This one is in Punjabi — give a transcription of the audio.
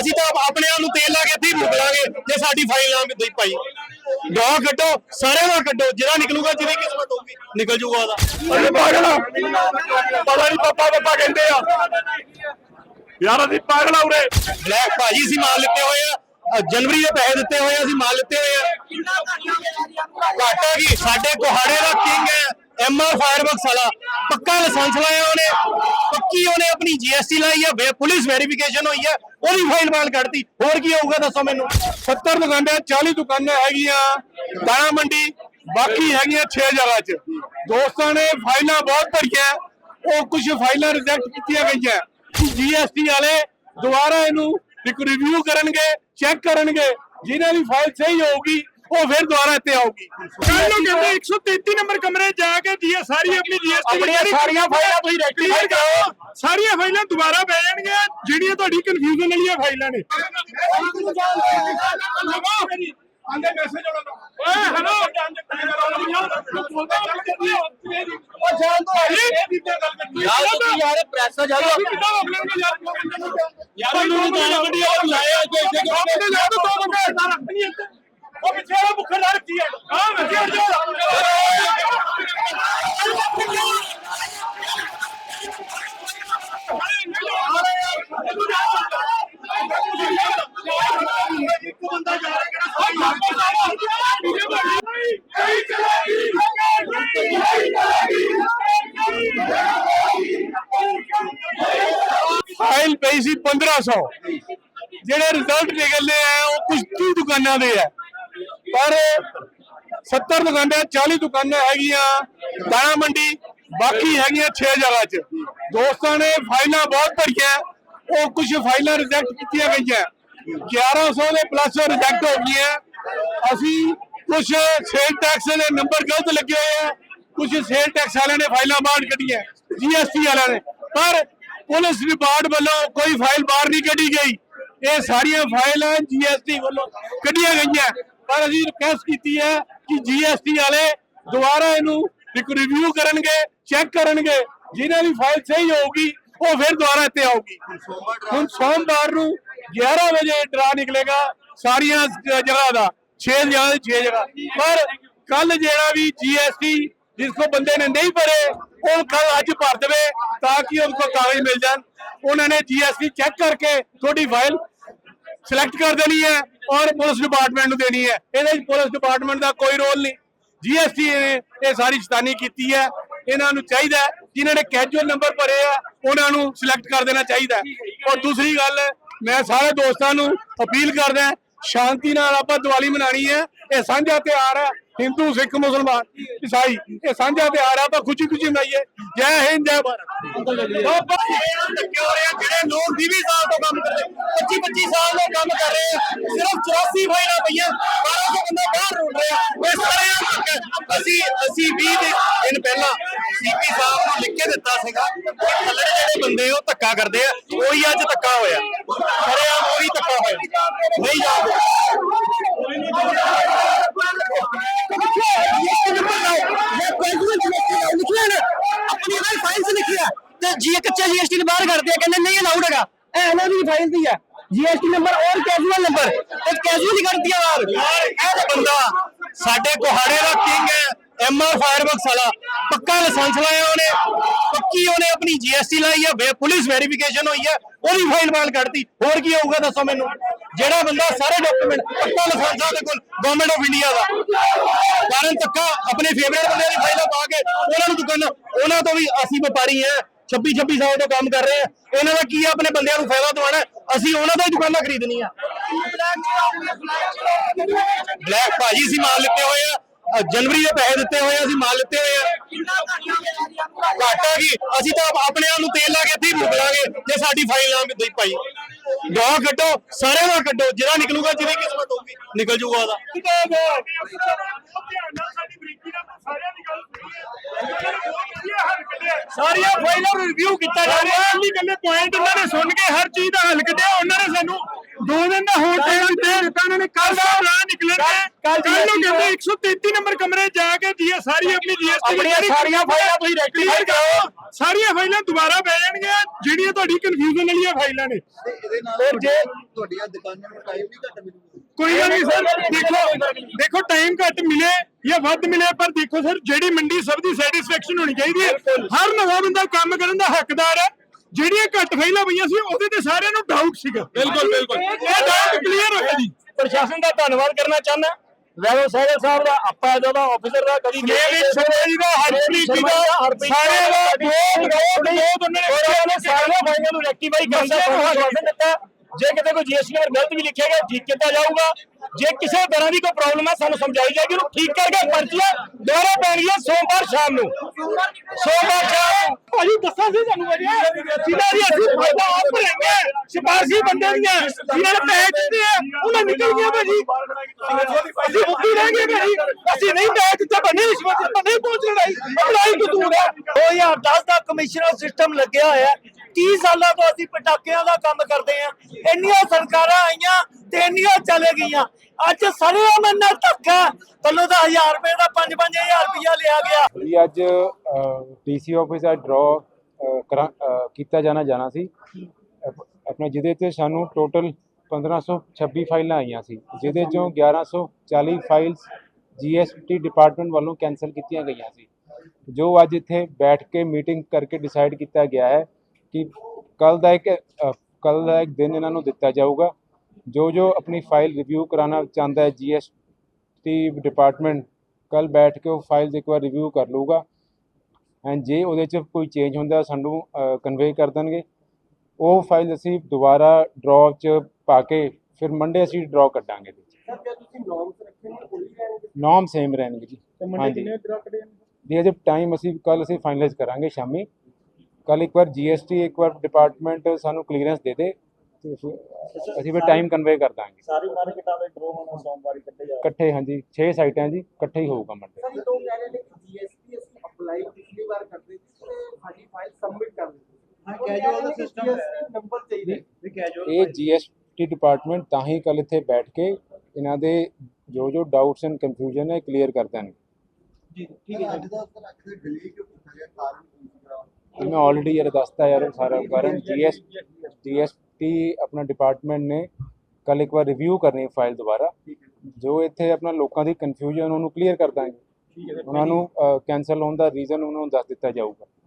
ਅਸੀਂ ਤਾਂ ਆਪਣੇ ਆਪ ਨੂੰ ਤੇਲ ਲਾ ਕੇ ਇੱਥੇ ਹੀ ਭੁੱਖ ਲਾਂਗੇ ਜੇ ਸਾਡੀ ਫਾਈਲ ਨਾ ਵੀ ਪਾਈ ਗਾਂ ਕੱਢੋ ਸਾਰੇ ਦਾ ਕੱਢੋ ਜਿਹੜਾ ਨਿਕਲੂਗਾ ਜਿਹਦੀ ਕਿਸਮਤ ਹੋਊਗੀ ਨਿਕਲ ਜੂਗਾ ਉਹਦਾ। ਅਰੇ ਪਾਗਲਾ ਪਤਾ ਨਹੀਂ ਪੱਪਾ ਪੱਪਾ ਕਹਿੰਦੇ ਆ। ਯਾਰ ਅਸੀਂ ਪਾਗਲਾ ਉਰੇ। ਬਲੈਕ ਭਾਜੀ ਅਸੀਂ ਮਾਲ ਲਿੱਤੇ ਹੋਏ ਆ। ਅ, ਜਨਵਰੀ ਦੇ ਪੈਸੇ ਦਿੱਤੇ ਹੋਏ ਆ ਅਸੀਂ ਮਾਲ ਲਿੱਤੇ ਹੋਏ ਆ। ਘਾਟਾ ਕੀ? ਸਾਡੇ ਕੋਹਾੜੇ ਦਾ ਕਿੰਗ ਹੈ। ਐਮਆਰ ਫਾਇਰਵਰਕਸ ਵਾਲਾ। ਪੱਕਾ ਲਾਇਸੈਂਸ ਲਾਇਆ ਉਹਨੇ। ਪੱਕੀ ਉਹਨੇ ਆਪਣੀ ਜੀਐਸਟੀ ਲਾਈ ਹੈ ਪੁਲਿਸ ਵੈਰੀਫਿਕੇਸ਼ਨ ਹੋਈ ਹੈ ਉਹਦੀ ਫਾਈਲ ਮਾਲ ਕੱਢਤੀ। ਹੋਰ ਕੀ ਹੋਊਗਾ ਦੱਸੋ ਮੈਨੂੰ? 70 ਦੁਕਾਨਾਂ 40 ਦੁਕਾਨਾਂ ਹੈਗੀਆਂ। ਦਾਣਾ ਮੰਡੀ, ਬਾਕੀ ਹੈਗੀਆਂ 6 ਜਗ੍ਹਾ 'ਚ। ਦੋਸਤਾਂ ਨੇ ਫਾਈਲਾਂ ਬਹੁਤ ਭਰੀਆਂ। ਉਹ ਕੁਝ ਫਾਈਲਾਂ ਰਿਜੈਕਟ ਕੀਤੀਆਂ ਗਈਆਂ। ਜੀਐਸਟੀ ਵਾਲੇ ਦੁਬਾਰਾ ਇਹਨੂੰ ਇੱਕ ਰਿਵਿਊ ਕਰਨਗੇ ਚੈੱਕ ਕਰਨਗੇ। ਜਿਨ੍ਹਾਂ ਦੀ ਫਾਈਲ ਸਹੀ ਹੋਊਗੀ ਉਹ ਫਿਰ ਦੁਬਾਰਾ ਇੱਥੇ ਆਊਗੀ ਕੱਲ ਨੂੰ ਕਹਿੰਦੇ 133 ਨੰਬਰ ਕਮਰੇ ਜਾ ਕੇ ਜੀ ਸਾਰੀ ਆਪਣੀ ਜੀਐਸਟੀ ਆਪਣੀਆਂ ਸਾਰੀਆਂ ਫਾਈਲਾਂ ਤੁਸੀਂ rectify ਕਰੋ। ਸਾਰੀਆਂ ਫਾਈਲਾਂ ਦੁਬਾਰਾ ਪੈ ਜਾਣਗੀਆਂ ਜਿਹੜੀਆਂ ਤੁਹਾਡੀ ਕਨਫਿਊਜ਼ਨ ਵਾਲੀਆਂ ਫਾਈਲਾਂ ਨੇ ਆਂਦੇ ਮੈਸੇਜ ਓਏ ਹੈਲੋ ਯਾਰ ਤੁਸੀਂ ਯਾਰ ਪ੍ਰੈਸ ਦਾ ਜਾਲੋ ਯਾਰ ਤੁਹਾਨੂੰ ਗਾਲਾਂ ਕੱਢੀਆਂ ਉਹ ਲਾਇਆ ਅੱਗੇ ਅੱਗੇ ਆਪਣੇ ਲਾ ਦੋ ਦੋ ਬੰਦੇ ਉਹ ਪਿੱਛੇ ਵਾਲਾ ਭੁੱਖਰ ਨਾਲ ਹੈ ਹਾਂ ਮੈਂ ਕਿਹਾ ਇੱਕ ਬੰਦਾ ਜਾ ਰਿਹਾ ਫਾਈਲ ਪਈ ਸੀ 1500 ਜਿਹੜੇ ਰਿਜ਼ਲਟ ਨਿਕਲਨੇ ਆ, ਉਹ ਕੁਝ 30 ਦੁਕਾਨਾਂ ਦੇ ਆ। ਪਰ 70 ਦੁਕਾਨਾਂ 40 ਦੁਕਾਨਾਂ ਹੈਗੀਆਂ, ਦਾਣਾ ਮੰਡੀ, ਬਾਕੀ ਹੈਗੀਆਂ 6 ਜਗ੍ਹਾ 'ਚ। ਦੋਸਤਾਂ ਨੇ ਫਾਈਲਾਂ ਬਹੁਤ ਭਰੀਆਂ, ਉਹ ਕੁਝ ਫਾਈਲਾਂ ਰਿਜੈਕਟ ਕੀਤੀਆਂ ਗਈਆਂ। 1100 ਦੇ ਪਲੱਸ ਰਿਜੈਕਟ ਹੋ ਗਈਆਂ। ਅਸੀਂ ਕੁਝ ਸੇਲ ਟੈਕਸ ਦੇ ਨੰਬਰ ਗਲਤ ਲੱਗੇ ਹੋਏ ਆ। ਕੁਝ ਸੇਲ ਟੈਕਸ ਵਾਲਿਆਂ ਨੇ ਫਾਈਲਾਂ ਬਾਹਰ ਕੱਢੀਆਂ ਜੀਐਸਟੀ ਵਾਲਿਆਂ ਨੇ। ਪਰ ਪੁਲਿਸ ਵਿਭਾਗ ਵੱਲੋਂ ਕੋਈ ਫਾਈਲ ਬਾਹਰ ਨਹੀਂ ਕੱਢੀ ਗਈ। ਇਹ ਸਾਰੀਆਂ ਫਾਈਲਾਂ ਜੀਐਸਟੀ ਵੱਲੋਂ ਕੱਢੀਆਂ ਗਈਆਂ। ਪਰ ਅਸੀਂ ਰਿਕਵੈਸਟ ਕੀਤੀ ਹੈ ਕਿ ਜੀਐਸਟੀ ਵਾਲੇ ਦੁਬਾਰਾ ਇਹਨੂੰ ਰਿਵਿਊ ਕਰਨਗੇ ਚੈੱਕ ਕਰਨਗੇ। ਜਿਨ੍ਹਾਂ ਦੀ ਫਾਈਲ ਸਹੀ ਹੋਊਗੀ, ਉਹ ਫਿਰ ਦੁਬਾਰਾ ਇੱਥੇ ਆਊਗੀ। ਹੁਣ ਸੋਮਵਾਰ ਨੂੰ 11 ਵਜੇ ਡਰਾ ਨਿਕਲੇਗਾ ਸਾਰੀਆਂ ਜਗ੍ਹਾ ਦਾ 6 ਜਗ੍ਹਾ ਦੇ 6 ਜਗ੍ਹਾ। ਪਰ ਕੱਲ ਜਿਹੜਾ ਵੀ ਜੀਐਸਟੀ ਜਿਸ ਕੋ ਬੰਦੇ ਨੇ ਨਹੀਂ ਭਰੇ, ਉਹ ਕੱਲ ਅੱਜ ਭਰ ਦੇਵੇ ਤਾਂ ਕਿ ਉਹਨਾਂ ਕਾਗਜ਼ ਮਿਲ ਜਾਣ। ਉਹਨਾਂ ਨੇ ਜੀਐਸਟੀ ਚੈੱਕ ਕਰਕੇ ਤੁਹਾਡੀ ਫਾਈਲ ਸਿਲੈਕਟ ਕਰ ਦੇਣੀ ਹੈ ਔਰ ਪੁਲਿਸ ਡਿਪਾਰਟਮੈਂਟ ਨੂੰ ਦੇਣੀ ਹੈ। ਇਹਦੇ ਵਿੱਚ ਪੁਲਿਸ ਡਿਪਾਰਟਮੈਂਟ ਦਾ ਕੋਈ ਰੋਲ ਨਹੀਂ। ਜੀਐਸਟੀ ਨੇ ਇਹ ਸਾਰੀ ਸ਼ੈਤਾਨੀ ਕੀਤੀ ਹੈ। ਇਹਨਾਂ ਨੂੰ ਚਾਹੀਦਾ ਹੈ, ਜਿਨ੍ਹਾਂ ਨੇ ਕੈਜੂਅਲ ਨੰਬਰ ਭਰੇ ਆ ਉਹਨਾਂ ਨੂੰ ਸਿਲੈਕਟ ਕਰ ਦੇਣਾ ਚਾਹੀਦਾ ਔਰ ਦੂਸਰੀ ਗੱਲ ਮੈਂ ਸਾਰੇ ਦੋਸਤਾਂ ਨੂੰ ਅਪੀਲ ਕਰਦਾ ਸ਼ਾਂਤੀ ਨਾਲ ਆਪਾਂ ਦੀਵਾਲੀ ਮਨਾਣੀ ਹੈ। ਇਹ ਸਾਂਝਾ ਤਿਉਹਾਰ ਹੈ। ਹਿੰਦੂ, ਸਿੱਖ, ਮੁਸਲਮਾਨ, ਈਸਾਈ, ਇਹ ਸਾਂਝਾ ਤਿਉਹਾਰ ਹੈ ਆਪਾਂ ਖੁਸ਼ੀ ਖੁਸ਼ੀ ਮਨਾਈਏ। ਜੈ ਹਿੰਦ, ਜੈ ਭਾਰਤ। ਧੱਕੇ ਹੋ ਰਿਹਾ ਜਿਹੜੇ ਲੋਕ 20 ਸਾਲ ਤੋਂ ਕੰਮ ਕਰਦੇ 25 25 ਸਾਲ ਤੋਂ ਕੰਮ ਕਰ ਰਹੇ ਆ ਸਿਰਫ 84 ਫਾਈਲਾਂ ਪਈਆਂ 1200 ਬੰਦਾ ਬਾਹਰ ਰੁੜ ਰਿਹਾ ਇਹ ਸਾਰੇ ਅਸੀਂ ਅਸੀਂ 20 ਦਿਨ ਪਹਿਲਾਂ ਸੀਪੀ ਸਾਹਿਬ ਨੂੰ ਲਿਖ ਕੇ ਦਿੱਤਾ ਸੀਗਾ ਕਿ ਥੱਲੇ ਜਿਹੜੇ ਬੰਦੇ ਉਹ ਧੱਕਾ ਕਰਦੇ ਆ। ਉਹੀ ਅੱਜ ਧੱਕਾ ਹੋਇਆ। ਸਾਰੇ ਆ ਉਹੀ ਧੱਕਾ ਹੋਇਆ। ਨਹੀਂ ਜਾਣਦੇ ਲਿਖਿਆ ਨਾ ਆਪਣੀ ਵਾਲੀ ਫਾਈਲ 'ਚ ਲਿਖਿਆ ਤੇ ਜੀ ਕੱਚਾ ਜੀਐਸਟੀ ਨੂੰ ਬਾਹਰ ਕਰਦੇ ਆ, ਕਹਿੰਦੇ ਨਹੀਂ ਅਲਾਉਡ ਹੈਗਾ। ਇਹ ਇਹਨਾਂ ਦੀ ਫਾਈਲ ਦੀ ਹੈ ਜੀਐਸਟੀ ਨੰਬਰ ਔਰ ਕੈਜੂਅਲ ਨੰਬਰ ਤੇ ਕੈਜੂਅਲ ਹੀ ਕਰਦੀ ਆ ਬਾਹਰ। ਇਹ ਤਾਂ ਬੰਦਾ ਸਾਡੇ ਕੋਹਾੜੇ ਦਾ ਕਿੰਗ ਪੱਕਾ ਲਾਇਸੈਂਸ ਲਾਇਆ ਉਹਨੇ। ਪੱਕੀ ਉਹਨੇ ਆਪਣੀ ਜੀਐਸਟੀ ਲਾਈ ਹੈ ਪੁਲਿਸ ਵੈਰੀਫਿਕੇਸ਼ਨ ਹੋਈ ਹੈ ਉਹਦੀ ਫਾਈਲ ਮਾਲ ਕੱਢਤੀ। ਹੋਰ ਕੀ ਹੋਊਗਾ ਦੱਸੋ ਮੈਨੂੰ? ਜਿਹੜਾ ਬੰਦਾ ਸਾਰੇ ਡਾਕੂਮੈਂਟ ਪੱਕਾ ਲਾਇਸੈਂਸ ਆ ਉਹਦੇ ਕੋਲ ਗਵਰਨਮੈਂਟ ਆਫ ਇੰਡੀਆ ਦਾ। ਕਾਰਨ ਧੱਕਾ, ਆਪਣੇ ਫੇਵਰੇਟ ਬੰਦਿਆਂ ਦੀ ਫਾਈਲਾਂ ਪਾ ਕੇ, ਉਹਨਾਂ ਨੂੰ ਦੁਕਾਨ ਉਹਨਾਂ ਤੋਂ ਵੀ ਅਸੀਂ ਵਪਾਰੀ ਹੈ 26 26 ਸਾਲ ਤੋਂ ਕੰਮ ਕਰ ਰਹੇ ਆ। ਉਹਨਾਂ ਦਾ ਕੀ ਆ, ਆਪਣੇ ਬੰਦਿਆਂ ਨੂੰ ਫਾਇਦਾ ਦਿਵਾਉਣਾ? ਅਸੀਂ ਉਹਨਾਂ ਤੋਂ ਹੀ ਦੁਕਾਨਾਂ ਖਰੀਦਣੀਆਂ। ਬਲੈਕ ਭਾਜੀ ਅਸੀਂ ਮਾਲ ਲਿੱਤੇ ਹੋਏ ਆ ਜਨਵਰੀ ਦੇ ਪੈਸੇ ਦਿੱਤੇ ਹੋਏ ਆ, ਅਸੀਂ ਮਾਲ ਲਿੱਤੇ ਹੋਏ ਆ। ਘਾਟਾ ਕੀ ਅਸੀਂ ਤਾਂ ਆਪਣੇ ਆਪ ਨੂੰ ਤੇਲ ਲਾ ਕੇ ਇੱਥੇ ਹੀ ਭੁੱਖ ਲਾਂਗੇ ਜੇ ਸਾਡੀ ਫਾਈਲ ਨਾ ਵੀ ਪਾਈ ਗਾਂ ਕੱਢੋ ਸਾਰੇ ਦਾ ਕੱਢੋ ਜਿਹੜਾ ਨਿਕਲੂਗਾ ਜਿਹਦੀ ਕਿਸਮਤ ਹੋਊਗੀ ਨਿਕਲ ਜੂਗਾ ਉਹਦਾ। ਸਾਰਿਆਂ ਫਾਈਲਾਂ ਨੂੰ ਰਿਵਿਊ ਕੀਤਾ ਜਾ ਰਿਹਾ। ਦੀ ਗੱਲੇ ਪੁਆਇੰਟ ਉਹਨਾਂ ਨੇ ਸੁਣ ਕੇ ਹਰ ਚੀਜ਼ ਦਾ ਹੱਲ ਕੱਢਿਆ ਉਹਨਾਂ ਨੇ ਸਾਨੂੰ ਦੋ ਦਿਨ ਦਾ ਹੋਰ ਟਾਈਮ ਦਿੱਤਾ ਉਹਨਾਂ ਨੇ ਕੱਲ ਦਾ ਨਾ ਨਿਕਲਣ ਦੇ। ਕੱਲ੍ਹ ਕੱਲ ਨੂੰ ਕਹਿੰਦੇ 133 ਨੰਬਰ ਕਮਰੇ ਜਾ ਕੇ ਜੀ ਸਾਰੀ ਆਪਣੀ ਜੀਐਸਟੀ ਆਪਣੀਆਂ ਸਾਰੀਆਂ ਫਾਈਲਾਂ ਤੁਸੀਂ rectify ਕਰੋ। ਸਾਰੀਆਂ ਫਾਈਲਾਂ ਦੁਬਾਰਾ ਪੈ ਜਾਣਗੀਆਂ ਜਿਹੜੀਆਂ ਤੁਹਾਡੀ ਕਨਫਿਊਜ਼ਨ ਵਾਲੀਆਂ ਫਾਈਲਾਂ ਨੇ। ਤੇ ਇਹਦੇ ਨਾਲ ਜੇ- ਤੁਹਾਡੀਆਂ ਦੁਕਾਨਾਂ ਨੂੰ ਟਾਈਮ ਨਹੀਂ ਘੱਟ ਮਿਲੂਗਾ। ਕੋਈ ਗੱਲ ਨਹੀਂ ਸਰ ਦੇਖੋ ਦੇਖੋ ਟਾਈਮ ਘੱਟ ਮਿਲੇ ਜਾਂ ਵੱਧ ਮਿਲੇ ਪਰ ਦੇਖੋ ਸਰ ਜਿਹੜੀ ਮੰਡੀ ਸਭ ਦੀ ਸੈਟੀਸਫੈਕਸ਼ਨ ਹੋਣੀ ਚਾਹੀਦੀ ਹੈ। ਹਰ ਨਵਾਂ ਬੰਦਾ ਕੰਮ ਕਰਨ ਦਾ ਹੱਕਦਾਰ ਹੈ। ਜਿਹੜੀਆਂ ਘੱਟ ਫਾਈਲਾਂ ਪਈਆਂ ਸੀ ਉਹਦੇ ਤੇ ਸਾਰਿਆਂ ਨੂੰ ਡਾਊਟ ਸੀਗਾ। ਬਿਲਕੁਲ ਬਿਲਕੁਲ। ਇਹ ਡਾਊਟ ਕਲੀਅਰ ਹੋਇਆ ਜੀ। ਪ੍ਰਸ਼ਾਸਨ ਦਾ ਧੰਨਵਾਦ ਕਰਨਾ ਚਾਹੁੰਦਾ। ਵੈਰੋ ਸਹਿਗਲ ਸਾਹਿਬ ਦਾ ਆਪਾਂ ਜਦੋਂ ਆਫੀਸਰ ਦਾ ਕਦੀ ਇਹ ਵੀ ਸ਼ਰਮਾ ਜੀ ਦਾ ਹਰਪ੍ਰੀਤ ਜੀ ਦਾ ਸਾਰੇ ਦਾ ਬਹੁਤ ਬਹੁਤ ਬਹੁਤ ਉਹਨਾਂ ਨੇ ਸਾਰੀਆਂ ਫਾਈਲਾਂ ਨੂੰ ਰੈਕਟੀਫਾਈ ਕਰਨ ਦਾ ਦਿੱਤਾ ਜੇ ਕਿਤੇ ਕੋਈ ਜੀਐਸਟੀ ਨੰਬਰ ਗਲਤ ਵੀ ਲਿਖਿਆ ਗਿਆ ਠੀਕ ਕੀਤਾ ਜਾਊਗਾ ਜੇ ਕਿਸੇ ਤਰ੍ਹਾਂ ਦੀ ਕੋਈ ਪ੍ਰੋਬਲਮ ਹੈ ਸਾਨੂੰ ਸਮਝਾਈ ਜਾਏਗੀ ਉਹਨੂੰ ਠੀਕ ਕਰਕੇ ਪਰਚੀਆਂ ਦੁਬਾਰਾ ਪੈਣਗੀਆਂ ਸੋਮਵਾਰ ਸ਼ਾਮ ਨੂੰ ਸੋਮਵਾਰ ਸ਼ਾਮ ਨੂੰ ਭਾਜੀ ਦੱਸਾਂ ਸੀ ਤੁਹਾਨੂੰ ਅਜੇ ਜਿਨ੍ਹਾਂ ਦੀ ਅਸੀਂ ਫਾਇਦਾ ਆਪ ਭਰਾਂਗੇ ਸਿਫਾਰਸ਼ੀ ਬੰਦੇ ਦੀਆਂ ਜਿਨ੍ਹਾਂ ਨੇ ਪੈਸੇ ਦਿੱਤੇ ਆ ਉਹਨਾਂ ਨਿਕਲ ਗਈਆਂ ਭਾਜੀ ਅਸੀਂ ਮੁੱਕੀ ਰਹਿ ਗਏ ਭਾਜੀ ਅਸੀਂ ਨਹੀਂ ਪੈਸੇ ਦਿੱਤੇ ਬੰਨੇ ਰਿਸ਼ਵਤ ਦਿੱਤਾ ਨਹੀਂ ਪਹੁੰਚ ਲੜਾਈ ਲੜਾਈ ਕਸੂਰ ਹੈ 2010 ਦਾ ਕਮਿਸ਼ਨਰ ਸਿਸਟਮ ਲੱਗਿਆ ਹੋਇਆ ਹੈ। 30 ਸਾਲਾਂ ਤੋਂ ਅਸੀਂ ਪਟਾਕਿਆਂ ਦਾ ਕੰਮ ਕਰਦੇ ਆ ਇੰਨੀਆਂ ਸਰਕਾਰਾਂ ਆਈਆਂ ਤੇ ਇੰਨੀਆਂ ਚਲੇ ਗਈਆਂ। ਅੱਜ ਸਾਰੇ ਮੰਨਰ ਧੱਕਾ ਪਹਿਲਾਂ ਤਾਂ 1000 ਰੁਪਏ ਦਾ 5-5000 ਰੁਪਇਆ ਲਿਆ ਗਿਆ। ਜੀ ਅੱਜ ਡੀਸੀ ਆਫਿਸ ਦਾ ਡਰਾ ਕੀਤਾ ਜਾਣਾ ਜਾਣਾ ਸੀ। ਆਪਣਾ ਜਿਹਦੇ ਤੇ ਸਾਨੂੰ ਟੋਟਲ 1526 ਫਾਈਲਾਂ ਆਈਆਂ ਸੀ। ਜਿਹਦੇ ਚੋਂ 1140 ਫਾਈਲਸ ਜੀਐਸਟੀ ਡਿਪਾਰਟਮੈਂਟ ਵੱਲੋਂ ਕੈਨਸਲ ਕੀਤੀਆਂ ਗਈਆਂ ਸੀ। ਜੋ ਅੱਜ ਇੱਥੇ ਬੈਠ ਕੇ ਮੀਟਿੰਗ ਕਰਕੇ ਡਿਸਾਈਡ ਕੀਤਾ ਗਿਆ ਹੈ। ਕਿ ਕੱਲ ਦਾ ਇੱਕ ਕੱਲ ਦਾ ਇੱਕ ਦਿਨ ਇਹਨਾਂ ਨੂੰ ਦਿੱਤਾ ਜਾਊਗਾ। ਜੋ ਜੋ ਆਪਣੀ ਫਾਈਲ ਰਿਵਿਊ ਕਰਾਉਣਾ ਚਾਹੁੰਦਾ ਹੈ ਜੀਐਸਟੀ ਡਿਪਾਰਟਮੈਂਟ ਕੱਲ ਬੈਠ ਕੇ ਉਹ ਫਾਈਲਸ ਇੱਕ ਵਾਰ ਰਿਵਿਊ ਕਰ ਲਊਗਾ। ਐਂਡ ਜੇ ਉਹਦੇ 'ਚ ਕੋਈ ਚੇਂਜ ਹੁੰਦਾ ਸਾਨੂੰ ਕਨਵੇ ਕਰ ਦੇਣਗੇ। ਉਹ ਫਾਈਲ ਅਸੀਂ ਦੁਬਾਰਾ ਡਰਾਅ 'ਚ ਪਾ ਕੇ ਫਿਰ ਮੰਡੇ ਅਸੀਂ ਡਰਾਅ ਕੱਢਾਂਗੇ ਨੋਮ ਸੇਮ ਰਹਿਣਗੇ? ਜੀ। ਹਾਂਜੀ। ਜੀ ਅਜੇ ਟਾਈਮ ਅਸੀਂ ਕੱਲ ਅਸੀਂ ਫਾਈਨਲਾਈਜ਼ ਕਰਾਂਗੇ ਸ਼ਾਮੀ। ਕੱਲ ਇੱਕ ਵਾਰ ਜੀਐਸਟੀ ਇੱਕ ਵਾਰ ਡਿਪਾਰਟਮੈਂਟ ਸਾਨੂੰ ਕਲੀਅਰੈਂਸ ਦੇ ਦੇ ਤੇ ਫਿਰ ਅਸੀਂ ਫਿਰ ਟਾਈਮ ਕਨਵੇ ਕਰ ਦਾਂਗੇ। ਸਾਰੀ ਮਾਰਕੀਟਾਂ ਦੇ ਡਰੋ ਹੁਣ ਸੋਮਵਾਰ ਕੱਢੇ ਜਾ ਇਕੱਠੇ ਹਾਂਜੀ 6 ਸਾਈਟਾਂ ਜੀ ਇਕੱਠੇ ਹੀ ਹੋਊਗਾ ਮੰਡੇ। ਸਰ ਲੋਕ ਕਹਿ ਰਹੇ ਨੇ ਕਿ ਜੀਐਸਟੀ ਅਸੀਂ ਅਪਲਾਈ ਪਿਛਲੀ ਵਾਰ ਕਰਦੇ ਸੀ ਤੇ ਸਾਡੀ ਫਾਈਲ ਸਬਮਿਟ ਕਰ ਦਿੱਤੀ ਹਾਂ ਕੈਜੂਅਲ ਦਾ ਸਿਸਟਮ ਹੈ ਨੰਬਰ ਚਾਹੀਦਾ ਵੀ ਕੈਜੂਅਲ ਇਹ ਜੀਐਸਟੀ ਡਿਪਾਰਟਮੈਂਟ ਤਾਂ ਹੀ ਕੱਲ ਇੱਥੇ ਬੈਠ ਕੇ ਇਹਨਾਂ ਦੇ ਜੋ ਜੋ ਡਾਊਟਸ ਐਂਡ ਕਨਫਿਊਜ਼ਨ ਹੈ ਕਲੀਅਰ ਕਰ ਦੇਣਗੇ। ਜੀ ਠੀਕ ਹੈ ਅੱਜ ਦਾ ਸਰ ਅਕਸਰ ਡਿਲੇ ਕਿਉਂ ਕੀਤਾ ਗਿਆ ਕਾਰਨ ਇਹ ਮੈਂ ਆਲਰੇਡੀ ਯਾਰ ਦੱਸਤਾ ਯਾਰ ਸਾਰਾ ਕਾਰਨ ਜੀਐਸ ਜੀਐਸਟੀ ਆਪਣਾ ਡਿਪਾਰਟਮੈਂਟ ਨੇ ਕੱਲ ਇੱਕ ਵਾਰ ਰਿਵਿਊ ਕਰਨੀ ਫਾਈਲ ਦੁਬਾਰਾ। ਜੋ ਇੱਥੇ ਆਪਣਾ ਲੋਕਾਂ ਦੀ ਕਨਫਿਊਜ਼ਨ ਉਹਨੂੰ ਕਲੀਅਰ ਕਰ ਦਾਂਗੇ। ਉਹਨਾਂ ਨੂੰ ਕੈਨਸਲ ਹੋਣ ਦਾ ਰੀਜ਼ਨ ਉਹਨਾਂ ਨੂੰ ਦੱਸ ਦਿੱਤਾ ਜਾਊਗਾ।